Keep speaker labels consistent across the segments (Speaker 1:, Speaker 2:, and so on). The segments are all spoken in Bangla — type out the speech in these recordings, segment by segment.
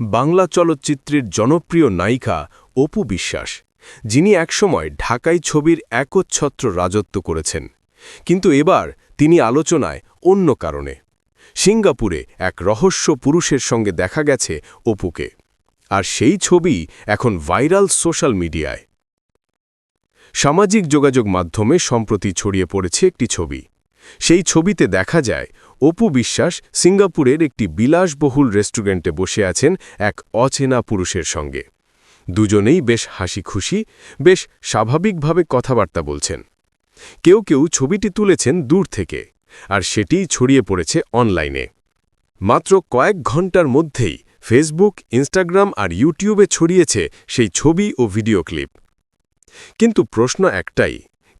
Speaker 1: বাংলা চলচ্চিত্রের জনপ্রিয় নায়িকা অপু বিশ্বাস, যিনি একসময় ঢাকাই ছবির একচ্ছত্র রাজত্ব করেছেন। কিন্তু এবার তিনি আলোচনায় অন্য কারণে। সিঙ্গাপুরে এক রহস্য পুরুষের সঙ্গে দেখা গেছে অপুকে। আর সেই ছবি এখন ভাইরাল সোশ্যাল মিডিয়ায়। সামাজিক যোগাযোগ মাধ্যমে সম্প্রতি ছড়িয়ে পড়েছে একটি ছবি। সেই ছবিতে দেখা যায়, অপু বিশ্বাস সিঙ্গাপুরের একটি বিলাসবহুল রেস্টুরেন্টে বসে আছেন এক অচেনা পুরুষের সঙ্গে। দুজনেই বেশ হাসি খুশি বেশ স্বাভাবিকভাবে কথাবার্তা বলছেন। কেউ কেউ ছবিটি তুলেছেন দূর থেকে, আর সেটিই ছড়িয়ে পড়েছে অনলাইনে। মাত্র কয়েক ঘণ্টার মধ্যেই ফেসবুক, ইনস্টাগ্রাম আর ইউটিউবে ছড়িয়েছে সেই ছবি ও ভিডিও ক্লিপ। কিন্তু প্রশ্ন একটাই,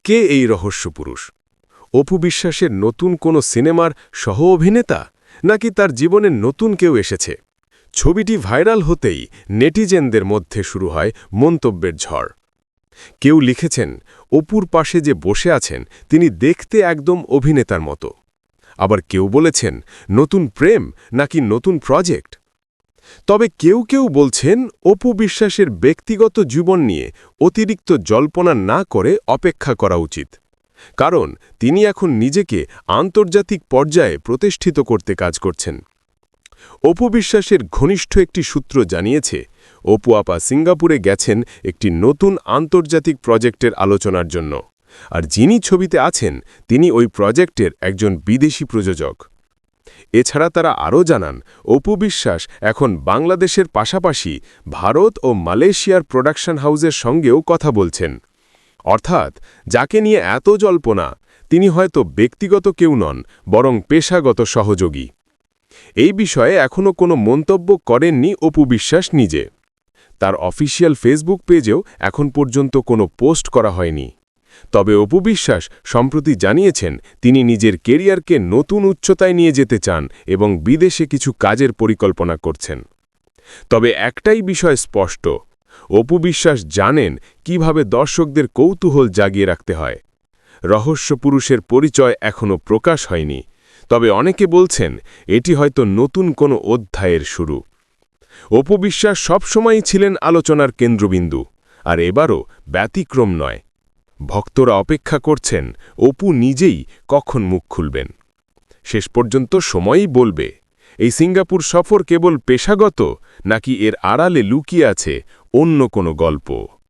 Speaker 1: কে এই রহস্য পুরুষ অপু বিশ্বাসের নতুন কোনো সিনেমার সহ অভিনেতা? নাকি তার জীবনে নতুন কেউ এসেছে? ছবিটি ভাইরাল হতেই নেটিজেনদের মধ্যে শুরু হয় মন্তব্যের ঝড়। কেউ লিখেছেন, অপুর পাশে যে বসে আছেন, তিনি দেখতে একদম অভিনেতার মতো। আবার কেউ বলেছেন, নতুন প্রেম নাকি নতুন প্রজেক্ট? তবে কেউ কেউ বলছেন, অপু বিশ্বাসের ব্যক্তিগত জীবন নিয়ে অতিরিক্ত জল্পনা না করে অপেক্ষা করা উচিত। কারণ তিনি এখন নিজেকে আন্তর্জাতিক পর্যায়ে প্রতিষ্ঠিত করতে কাজ করছেন। অপু বিশ্বাসের ঘনিষ্ঠ একটি সূত্র জানিয়েছে, অপু আপা সিঙ্গাপুরে গেছেন একটি নতুন আন্তর্জাতিক প্রজেক্টের আলোচনার জন্য। আর যিনি ছবিতে আছেন, তিনি ওই প্রজেক্টের একজন বিদেশি প্রযোজক। এছাড়া তারা আরও জানান, অপু বিশ্বাস এখন বাংলাদেশের পাশাপাশি ভারত ও মালয়েশিয়ার প্রোডাকশন হাউসের সঙ্গেও কথা বলছেন। অর্থাৎ, যাকে নিয়ে এত জল্পনা, তিনি হয়তো ব্যক্তিগত কেউ নন, বরং পেশাগত সহযোগী। এই বিষয়ে এখনও কোনো মন্তব্য করেননি অপু বিশ্বাস নিজে। তার অফিসিয়াল ফেসবুক পেজেও এখন পর্যন্ত কোনো পোস্ট করা হয়নি। তবে অপু বিশ্বাস সম্প্রতি জানিয়েছেন, তিনি নিজের কেরিয়ারকে নতুন উচ্চতায় নিয়ে যেতে চান এবং বিদেশে কিছু কাজের পরিকল্পনা করছেন। তবে একটাই বিষয় স্পষ্ট অপু বিশ্বাস জানেন কীভাবে দর্শকদের কৌতূহল জাগিয়ে রাখতে হয়। রহস্য পুরুষের পরিচয় এখনও প্রকাশ হয়নি, তবে অনেকে বলছেন এটি হয়তো নতুন কোনো অধ্যায়ের শুরু। অপু বিশ্বাস সবসময়ই ছিলেন আলোচনার কেন্দ্রবিন্দু, আর এবারও ব্যতিক্রম নয়। ভক্তরা অপেক্ষা করছেন, অপু নিজেই কখন মুখ খুলবেন। শেষ পর্যন্ত সময়ই বলবে, এই সিঙ্গাপুর সফর কেবল পেশাগত নাকি এর আড়ালে লুকিয়ে আছে অন্য কোনো গল্প।